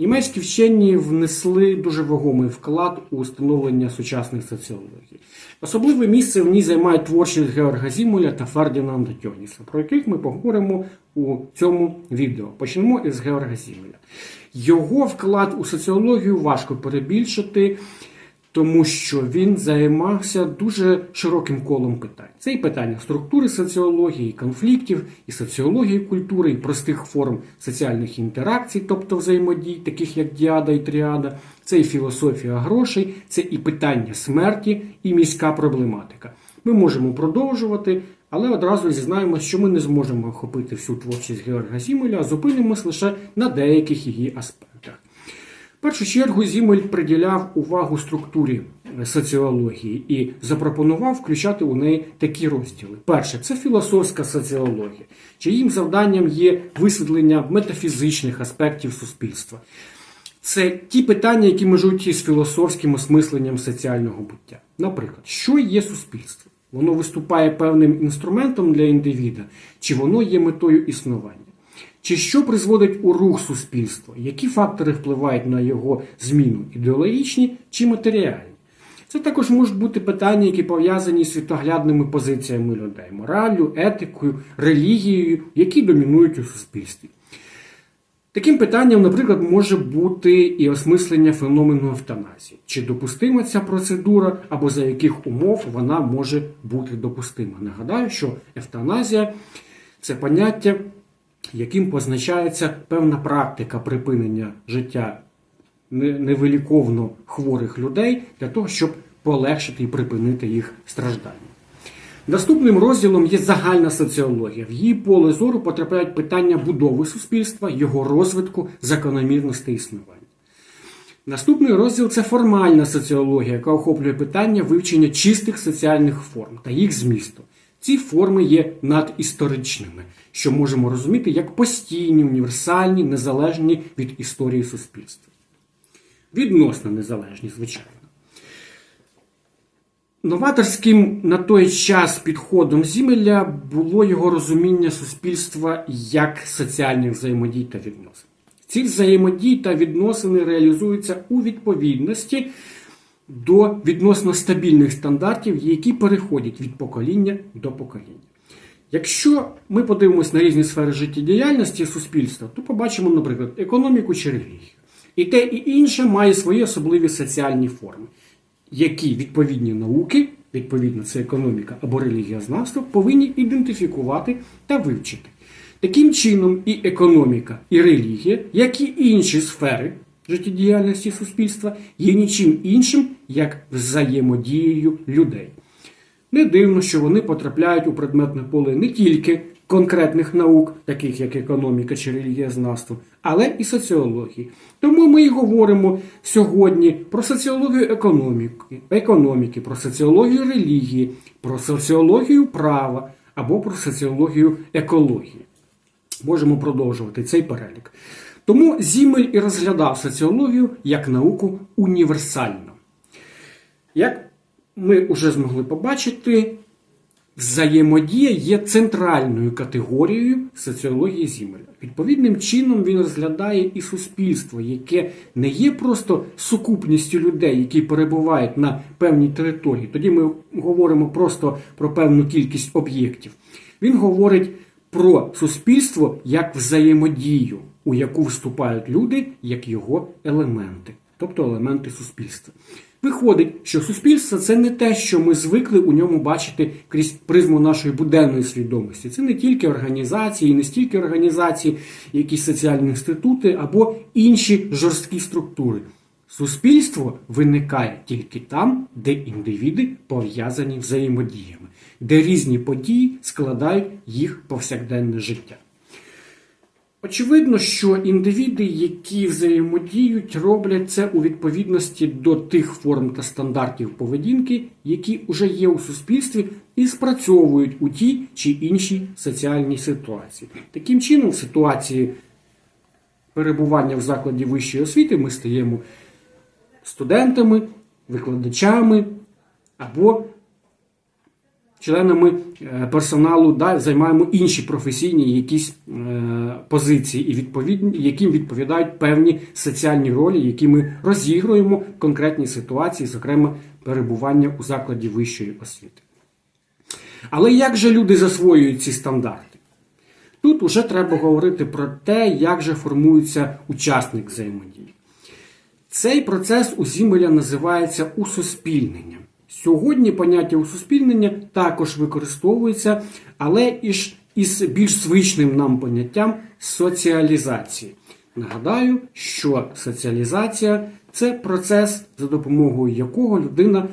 Німецькі вчені внесли дуже вагомий вклад у становлення сучасних соціологій. Особливе місце в ній займає творчість Георга Зімуля та Фердінанда Тьоніса, про яких ми поговоримо у цьому відео. Почнемо із Георга Зімуля. Його вклад у соціологію важко перебільшити, тому що він займався дуже широким колом питань. Це і питання структури соціології, конфліктів, і соціології культури, і простих форм соціальних інтеракцій, тобто взаємодій, таких як діада і тріада, це і філософія грошей, це і питання смерті, і міська проблематика. Ми можемо продовжувати, але одразу зізнаємося, що ми не зможемо охопити всю творчість Георга Сімеля, а зупинимось лише на деяких її аспектах. В першу чергу Зімель приділяв увагу структурі соціології і запропонував включати у неї такі розділи. Перше це філософська соціологія, чиїм завданням є висвітлення метафізичних аспектів суспільства. Це ті питання, які межують із філософським осмисленням соціального буття. Наприклад, що є суспільство? Воно виступає певним інструментом для індивіда, чи воно є метою існування? Чи що призводить у рух суспільства? Які фактори впливають на його зміну ідеологічні чи матеріальні? Це також можуть бути питання, які пов'язані з світоглядними позиціями людей, мораллю, етикою, релігією, які домінують у суспільстві. Таким питанням, наприклад, може бути і осмислення феномену евтаназії. Чи допустима ця процедура, або за яких умов вона може бути допустима. Нагадаю, що евтаназія це поняття, яким позначається певна практика припинення життя невиліковно хворих людей для того, щоб полегшити і припинити їх страждання. Наступним розділом є загальна соціологія. В її поле зору потрапляють питання будови суспільства, його розвитку, закономірності існування. Наступний розділ це формальна соціологія, яка охоплює питання вивчення чистих соціальних форм та їх змісту. Ці форми є надісторичними, що можемо розуміти як постійні, універсальні, незалежні від історії суспільства. Відносно незалежні, звичайно. Новаторським на той час підходом Зімеля було його розуміння суспільства як соціальних взаємодій та відносин. Ці взаємодії та відносини реалізуються у відповідності до відносно стабільних стандартів, які переходять від покоління до покоління. Якщо ми подивимося на різні сфери життєдіяльності суспільства, то побачимо, наприклад, економіку чи релігію. І те і інше має свої особливі соціальні форми, які відповідні науки, відповідно, це економіка або релігієзнавство, повинні ідентифікувати та вивчити. Таким чином, і економіка, і релігія, як і інші сфери життєдіяльності суспільства, є нічим іншим, як взаємодією людей. Не дивно, що вони потрапляють у предметне поле не тільки конкретних наук, таких як економіка чи релігієзнавство, але і соціології. Тому ми і говоримо сьогодні про соціологію економіки, економіки, про соціологію релігії, про соціологію права або про соціологію екології. Можемо продовжувати цей перелік. Тому Зімель і розглядав соціологію як науку універсально. Як ми вже змогли побачити, взаємодія є центральною категорією соціології Зімеля. Відповідним чином він розглядає і суспільство, яке не є просто сукупністю людей, які перебувають на певній території. Тоді ми говоримо просто про певну кількість об'єктів. Він говорить про суспільство як взаємодію, у яку вступають люди як його елементи, тобто елементи суспільства. Виходить, що суспільство це не те, що ми звикли у ньому бачити крізь призму нашої буденної свідомості. Це не тільки організації, не стільки організації, якісь соціальні інститути або інші жорсткі структури. Суспільство виникає тільки там, де індивіди пов'язані взаємодіями, де різні події складають їх повсякденне життя. Очевидно, що індивіди, які взаємодіють, роблять це у відповідності до тих форм та стандартів поведінки, які вже є у суспільстві, і спрацьовують у тій чи іншій соціальній ситуації. Таким чином, в ситуації перебування в закладі вищої освіти ми стаємо студентами, викладачами або членами е, персоналу да, займаємо інші професійні якісь е, позиції, і відповідні, яким відповідають певні соціальні ролі, які ми розігруємо в конкретній ситуації, зокрема перебування у закладі вищої освіти. Але як же люди засвоюють ці стандарти? Тут вже треба говорити про те, як же формується учасник взаємодії. Цей процес у Зімеля називається усуспільненням. Сьогодні поняття усуспільнення також використовується, але іж із більш звичним нам поняттям соціалізації. Нагадаю, що соціалізація це процес, за допомогою якого людина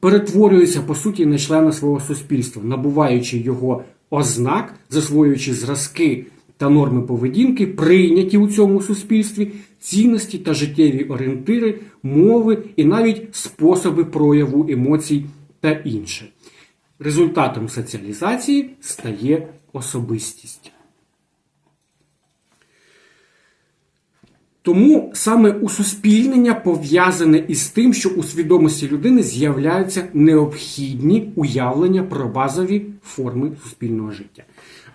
перетворюється по суті на члена свого суспільства, набуваючи його ознак, засвоюючи зразки та норми поведінки, прийняті у цьому суспільстві, цінності та життєві орієнтири, мови і навіть способи прояву емоцій та інше. Результатом соціалізації стає особистість. Тому саме усуспільнення пов'язане із тим, що у свідомості людини з'являються необхідні уявлення про базові форми суспільного життя.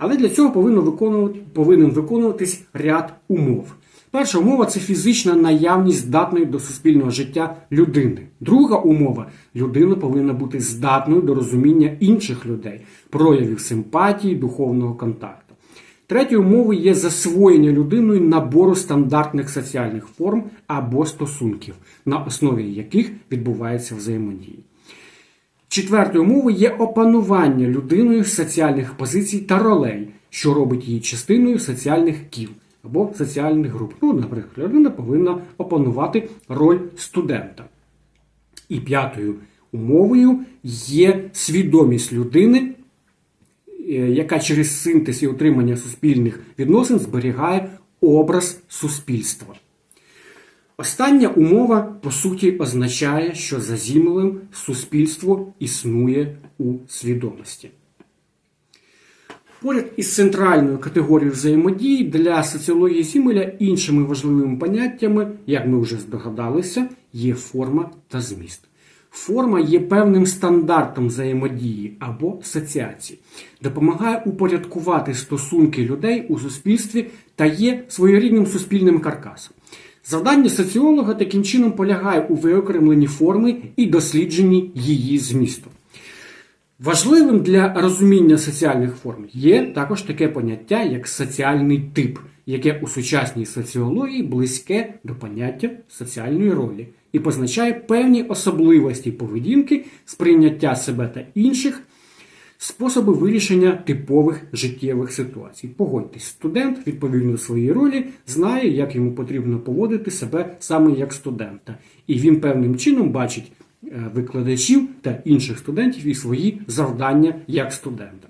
Але для цього повинно виконувати, повинен виконуватись ряд умов. Перша умова це фізична наявність здатної до суспільного життя людини. Друга умова людина повинна бути здатною до розуміння інших людей, проявів симпатії, духовного контакту. Третьою умовою є засвоєння людиною набору стандартних соціальних форм або стосунків, на основі яких відбувається взаємодія. Четвертою умовою є опанування людиною соціальних позицій та ролей, що робить її частиною соціальних кіл або соціальних груп. Ну, наприклад, людина повинна опанувати роль студента. І п'ятою умовою є свідомість людини, е, яка через синтез і утримання суспільних відносин зберігає образ суспільства. Остання умова, по суті, означає, що за Зімелем суспільство існує у свідомості. Поряд із центральною категорією взаємодії для соціології Зімеля іншими важливими поняттями, як ми вже здогадалися, є форма та зміст. Форма є певним стандартом взаємодії або асоціації, допомагає упорядкувати стосунки людей у суспільстві та є своєрідним суспільним каркасом. Завдання соціолога таким чином полягає у виокремленні форми і дослідженні її змісту. Важливим для розуміння соціальних форм є також таке поняття, як соціальний тип, яке у сучасній соціології близьке до поняття соціальної ролі і позначає певні особливості поведінки, сприйняття себе та інших, способи вирішення типових життєвих ситуацій. Погодьтесь, студент, відповідно своєї ролі, знає, як йому потрібно поводити себе саме як студента. І він певним чином бачить е, викладачів та інших студентів і свої завдання як студента.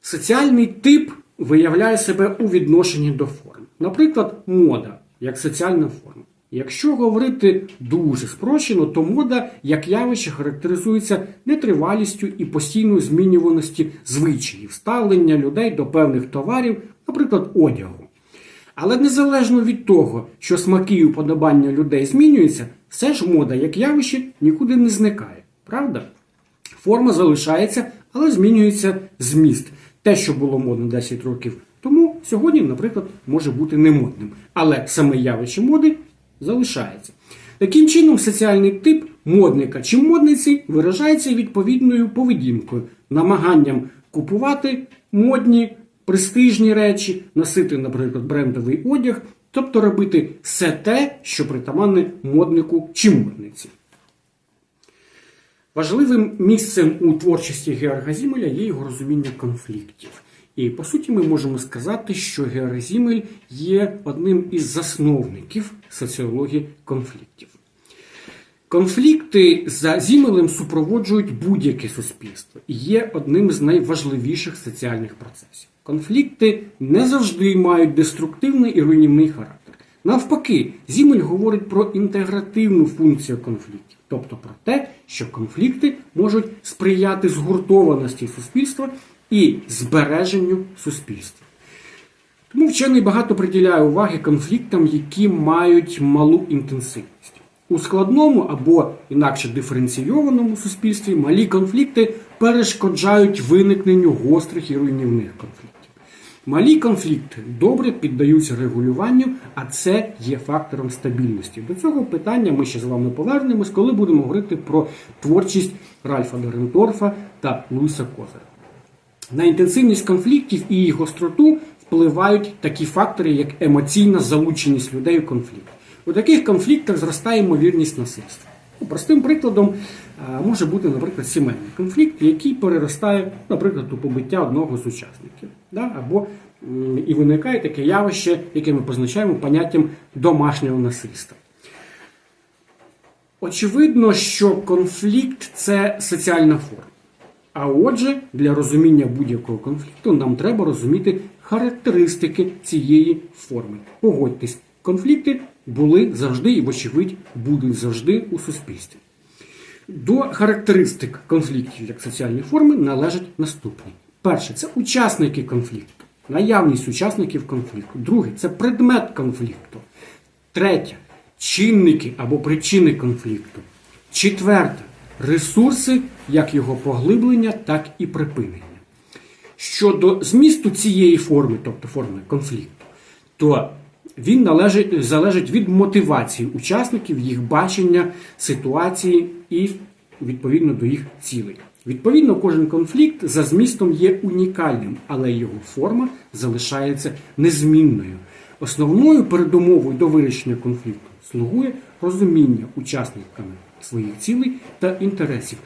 Соціальний тип виявляє себе у відношенні до форм. Наприклад, мода як соціальна форма. Якщо говорити дуже спрощено, то мода як явище характеризується нетривалістю і постійною змінюваності звичаїв, ставлення людей до певних товарів, наприклад, одягу. Але незалежно від того, що смаки і уподобання людей змінюються, все ж мода як явище нікуди не зникає. Правда? Форма залишається, але змінюється зміст. Те, що було модно 10 років тому, сьогодні, наприклад, може бути немодним. Але саме явище моди залишається. Таким чином, соціальний тип модника чи модниці виражається відповідною поведінкою, намаганням купувати модні, престижні речі, носити, наприклад, брендовий одяг, тобто робити все те, що притаманне моднику чи модниці. Важливим місцем у творчості Георга Зімеля є його розуміння конфліктів. І по суті, ми можемо сказати, що Георг Зімель є одним із засновників соціології конфліктів. Конфлікти за Зімелем супроводжують будь-яке суспільство і є одним з найважливіших соціальних процесів. Конфлікти не завжди мають деструктивний і руйнівний характер. Навпаки, Зімель говорить про інтегративну функцію конфліктів, тобто про те, що конфлікти можуть сприяти згуртованості суспільства і збереженню суспільства. Тому вчений багато приділяє уваги конфліктам, які мають малу інтенсивність. У складному або інакше диференційованому суспільстві малі конфлікти перешкоджають виникненню гострих і руйнівних конфліктів. Малі конфлікти добре піддаються регулюванню, а це є фактором стабільності. До цього питання ми ще з вами повернемось, коли будемо говорити про творчість Ральфа Дерендорфа та Луїса Козера. На інтенсивність конфліктів і їх гостроту впливають такі фактори, як емоційна залученість людей у конфлікт. У таких конфліктах зростає ймовірність насильства. Ну, Простим прикладом е, може бути, наприклад, сімейний конфлікт, який переростає, наприклад, у побиття одного з учасників. Да? Або і виникає таке явище, яке ми позначаємо поняттям домашнього насильства. Очевидно, що конфлікт це соціальна форма. А отже, для розуміння будь-якого конфлікту нам треба розуміти характеристики цієї форми. Погодьтесь, конфлікти були завжди і, вочевидь, будуть завжди у суспільстві. До характеристик конфліктів як соціальної форми належать наступні: перше це учасники конфлікту, наявність учасників конфлікту. Друге це предмет конфлікту. Третє чинники або причини конфлікту. Четверте ресурси як його поглиблення, так і припинення. Щодо змісту цієї форми, тобто форми конфлікту, то він належить, залежить від мотивації учасників, їх бачення ситуації і відповідно до їх цілей. Відповідно, кожен конфлікт за змістом є унікальним, але його форма залишається незмінною. Основною передумовою до вирішення конфлікту слугує розуміння учасниками своїх цілей та інтересів.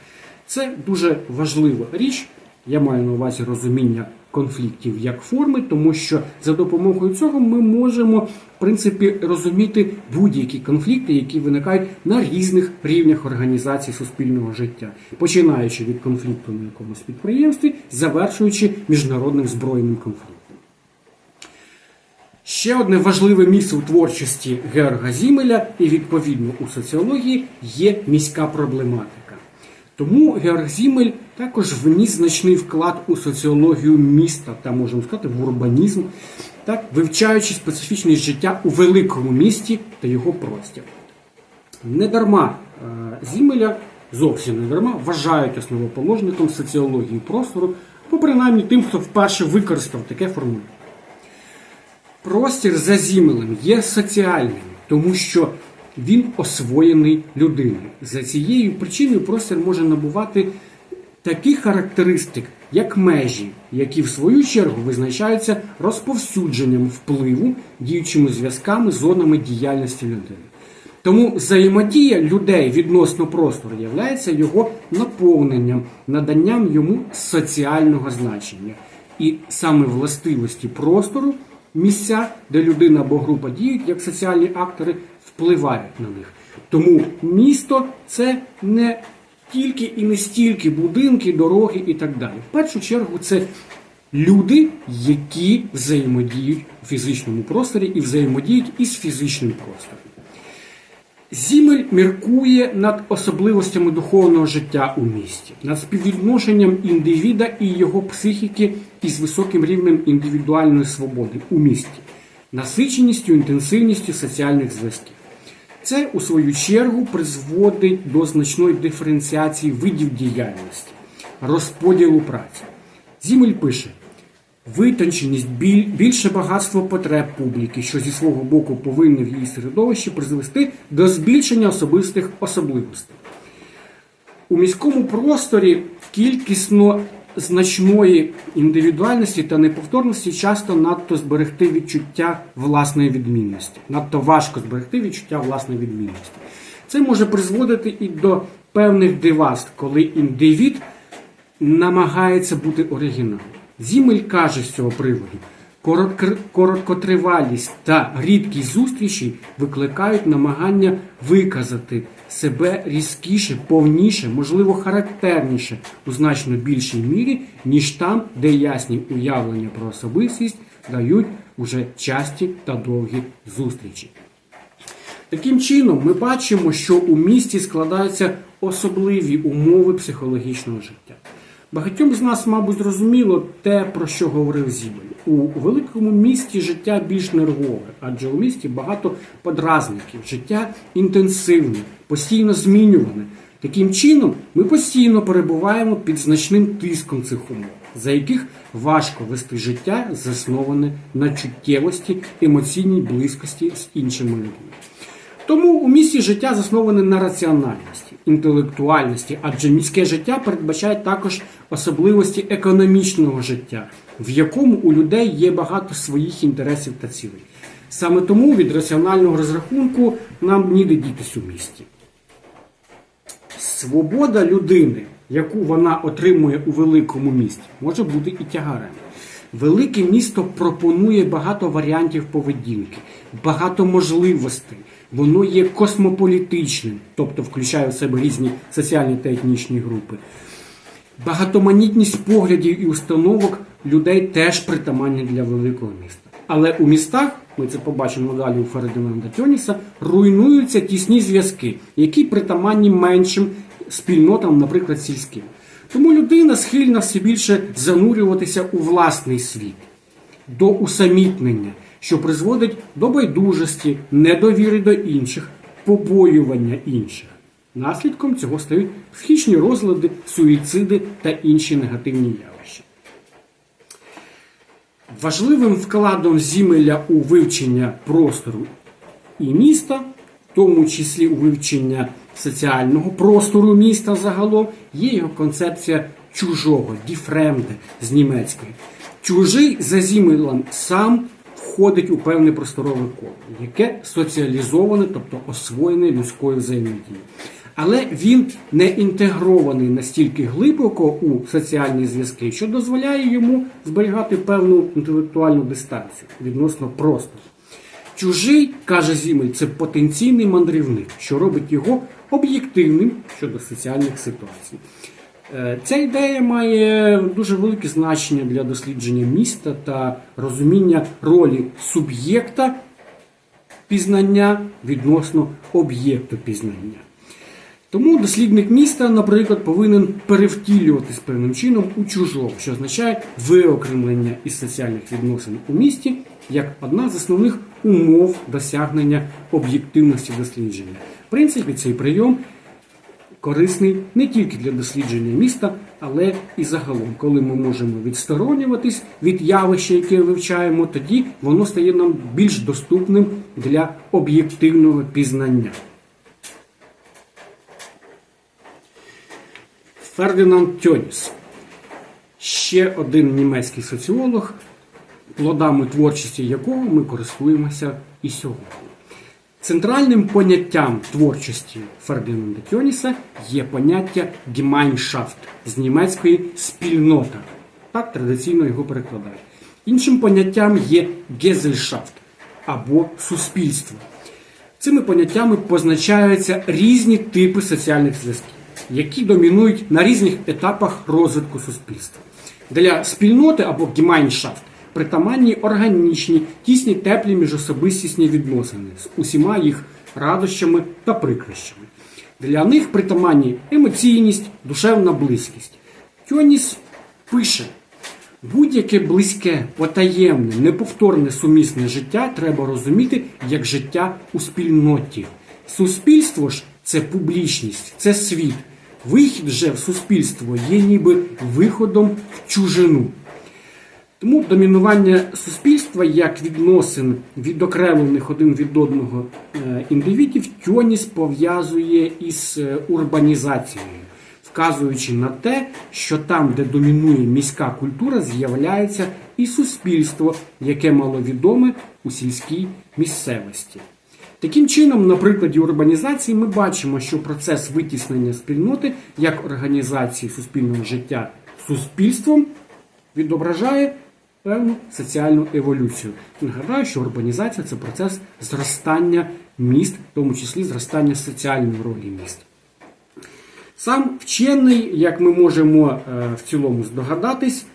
Це дуже важлива річ. Я маю на увазі розуміння конфліктів як форми, тому що за допомогою цього ми можемо в принципі розуміти будь-які конфлікти, які виникають на різних рівнях організації суспільного життя, починаючи від конфлікту на якомусь підприємстві, завершуючи міжнародним збройним конфліктом. Ще одне важливе місце у творчості Георга Зімеля і відповідно у соціології є міська проблематика. Тому Георг Зімель також вніс значний вклад у соціологію міста та, можемо сказати, в урбанізм, так, вивчаючи специфічність життя у великому місті та його простір. Недарма е, Зімеля, зовсім не дарма, вважають основоположником соціології простору, або принаймні тим, хто вперше використав таке формулювання. Простір за Зімелем є соціальним, тому що він освоєний людиною. За цією причиною простір може набувати таких характеристик, як межі, які в свою чергу визначаються розповсюдженням впливу, діючими зв'язками, зонами діяльності людини. Тому взаємодія людей відносно простору є його наповненням, наданням йому соціального значення. І саме властивості простору, місця, де людина або група діють як соціальні актори, впливають на них. Тому місто це не тільки і не стільки будинки, дороги і так далі. В першу чергу це люди, які взаємодіють у фізичному просторі і взаємодіють із фізичним простором. Зімель міркує над особливостями духовного життя у місті, над співвідношенням індивіда і його психіки із високим рівнем індивідуальної свободи у місті, насиченістю, інтенсивністю соціальних зв'язків. Це, у свою чергу, призводить до значної диференціації видів діяльності, розподілу праці. Зімель пише: витонченість, більше багатство потреб публіки, що зі свого боку повинні в її середовищі призвести до збільшення особистих особливостей. У міському просторі кількісно значної індивідуальності та неповторності часто надто зберегти відчуття власної відмінності. Надто важко зберегти відчуття власної відмінності. Це може призводити і до певних диваст, коли індивід намагається бути оригіналом. Зімель каже з цього приводу. Короткотривалість та рідкість зустрічей викликають намагання виказати себе різкіше, повніше, можливо, характерніше у значно більшій мірі, ніж там, де ясні уявлення про особистість дають уже часті та довгі зустрічі. Таким чином, ми бачимо, що у місті складаються особливі умови психологічного життя. Багатьом з нас, мабуть, зрозуміло те, про що говорив Зібель. У великому місті життя більш нервове, адже у місті багато подразників, життя інтенсивне, постійно змінюване. Таким чином, ми постійно перебуваємо під значним тиском цих умов, за яких важко вести життя, засноване на чуттєвості, емоційній близькості з іншими людьми. Тому у місті життя засноване на раціональності, інтелектуальності, адже міське життя передбачає також особливості економічного життя, в якому у людей є багато своїх інтересів та цілей. Саме тому від раціонального розрахунку нам ніде дітись у місті. Свобода людини, яку вона отримує у великому місті, може бути і тягарем. Велике місто пропонує багато варіантів поведінки, багато можливостей. Воно є космополітичним, тобто включає в себе різні соціальні та етнічні групи. Багатоманітність поглядів і установок людей теж притаманні для великого міста. Але у містах, ми це побачимо далі у Фердинанда Тьоніса, руйнуються тісні зв'язки, які притаманні меншим спільнотам, наприклад, сільським. Тому людина схильна все більше занурюватися у власний світ, до усамітнення, що призводить до байдужості, недовіри до інших, побоювання інших. Наслідком цього стають психічні розлади, суїциди та інші негативні явища. Важливим вкладом Зімеля у вивчення простору і міста, в тому числі у вивчення соціального простору міста загалом, є його концепція чужого, діфремде з німецької. Чужий за Зімелем сам входить у певне просторове коло, яке соціалізоване, тобто освоєне людською взаємодією. Але він не інтегрований настільки глибоко у соціальні зв'язки, що дозволяє йому зберігати певну інтелектуальну дистанцію відносно простору. Чужий, каже Зімель, це потенційний мандрівник, що робить його об'єктивним щодо соціальних ситуацій. Е, Ця ідея має дуже велике значення для дослідження міста та розуміння ролі суб'єкта пізнання відносно об'єкту пізнання. Тому дослідник міста, наприклад, повинен перевтілюватись певним чином у чужого, що означає виокремлення із соціальних відносин у місті як одна з основних умов досягнення об'єктивності дослідження. В принципі, цей прийом корисний не тільки для дослідження міста, але і загалом, коли ми можемо відсторонюватись від явища, яке вивчаємо, тоді воно стає нам більш доступним для об'єктивного пізнання. Фердинанд Тьоніс, ще один німецький соціолог, плодами творчості якого ми користуємося і сьогодні. Центральним поняттям творчості Фердинанда Тьоніса є поняття «Gemeinschaft» з німецької спільнота. Так традиційно його перекладають. Іншим поняттям є Gesellschaft або суспільство. Цими поняттями позначаються різні типи соціальних зв'язків, які домінують на різних етапах розвитку суспільства. Для спільноти або Gemeinschaft притаманні органічні, тісні теплі міжособистісні відносини з усіма їх радощами та прикрощами. Для них притаманні емоційність, душевна близькість. Тьоніс пише. Будь-яке близьке, потаємне, неповторне сумісне життя треба розуміти як життя у спільноті. Суспільство ж це публічність, це світ. Вихід же в суспільство є ніби виходом в чужину. Тому домінування суспільства як відносин відокремлених один від одного е, індивідів Тьоніс пов'язує із е, урбанізацією, вказуючи на те, що там, де домінує міська культура, з'являється і суспільство, яке маловідоме у сільській місцевості. Таким чином, на прикладі урбанізації, ми бачимо, що процес витіснення спільноти як організації суспільного життя суспільством відображає певну соціальну еволюцію. Нагадаю, що урбанізація це процес зростання міст, в тому числі зростання соціальної ролі міст. Сам вчений, як ми можемо е, в цілому здогадатись,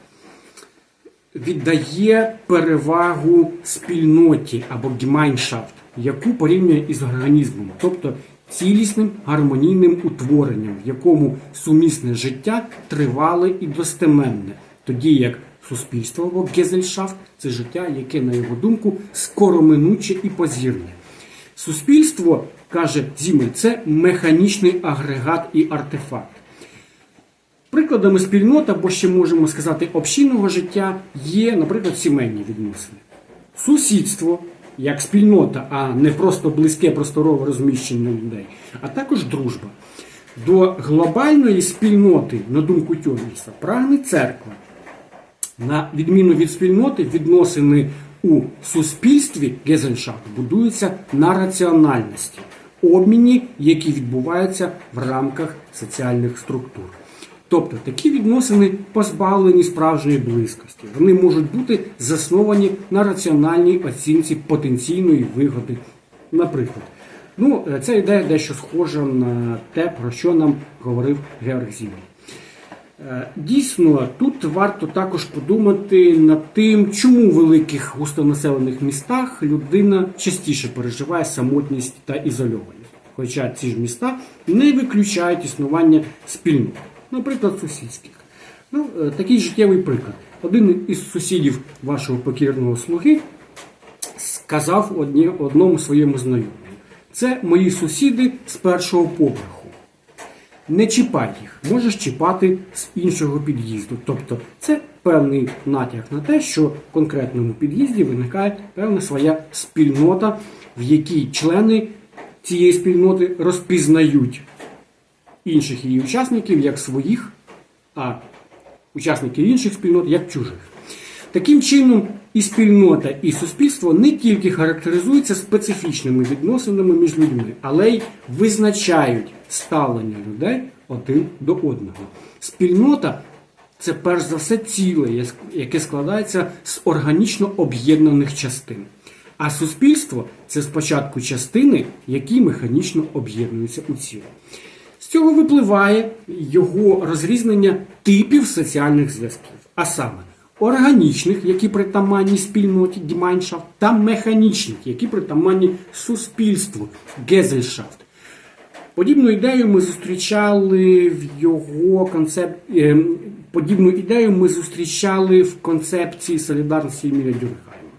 віддає перевагу спільноті або гімайншафт, яку порівнює із організмом, тобто цілісним гармонійним утворенням, в якому сумісне життя тривале і достеменне, тоді як суспільство або гезельшафт це життя, яке, на його думку, скороминуче і позірне. Суспільство каже Зімель, це механічний агрегат і артефакт. Прикладами спільнот, або ще можемо сказати общинного життя, є, наприклад, сімейні відносини. Сусідство як спільнота, а не просто близьке просторове розміщення людей, а також дружба. До глобальної спільноти, на думку Тьоміса, прагне церква. На відміну від спільноти, відносини у суспільстві Гезельшафт будуються на раціональності, обміні, які відбуваються в рамках соціальних структур. Тобто такі відносини позбавлені справжньої близькості. Вони можуть бути засновані на раціональній оцінці потенційної вигоди. Наприклад, ну, е, ця ідея дещо схожа на те, про що нам говорив Георг Зімель. Е, Дійсно, тут варто також подумати над тим, чому в великих густонаселених містах людина частіше переживає самотність та ізольованість. Хоча ці ж міста не виключають існування спільнот, наприклад, сусідських. Ну, е, такий життєвий приклад. Один із сусідів вашого покірного слуги сказав одні, одному своєму знайомому: це мої сусіди з першого поверху. Не чіпай їх, можеш чіпати з іншого під'їзду. Тобто це певний натяк на те, що в конкретному під'їзді виникає певна своя спільнота, в якій члени цієї спільноти розпізнають інших її учасників як своїх, а учасників інших спільнот як чужих. Таким чином, і спільнота, і суспільство не тільки характеризуються специфічними відносинами між людьми, але й визначають ставлення людей один до одного. Спільнота це перш за все ціле, яке складається з органічно об'єднаних частин. А суспільство це спочатку частини, які механічно об'єднуються у ціле. З цього випливає його розрізнення типів соціальних зв'язків, а саме органічних, які притаманні спільноті Gemeinschaft, та механічних, які притаманні суспільству Gesellschaft. Подібну ідею ми зустрічали в його концеп... е, Подібну ідею ми зустрічали в концепції солідарності Еміля Дюркхайма.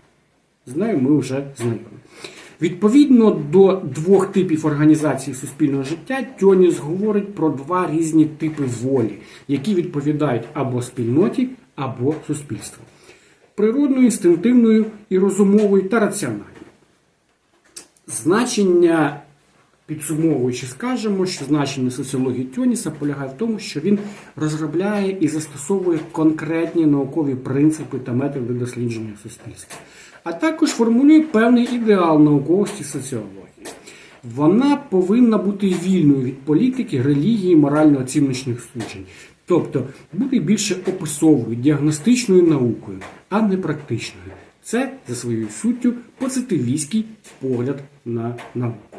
З нею ми вже знайомі. Відповідно до двох типів організації суспільного життя, Тьоніс говорить про два різні типи волі, які відповідають або спільноті, або суспільству. Природною, інстинктивною і розумовою та раціональною. Значення, підсумовуючи, скажемо, що значення соціології Тьоніса полягає в тому, що він розробляє і застосовує конкретні наукові принципи та методи дослідження суспільства, а також формулює певний ідеал науковості соціології. Вона повинна бути вільною від політики, релігії, морально-оціночних суджень. Тобто бути більше описовою, діагностичною наукою, а не практичною. Це за своєю суттю позитивістський погляд на науку.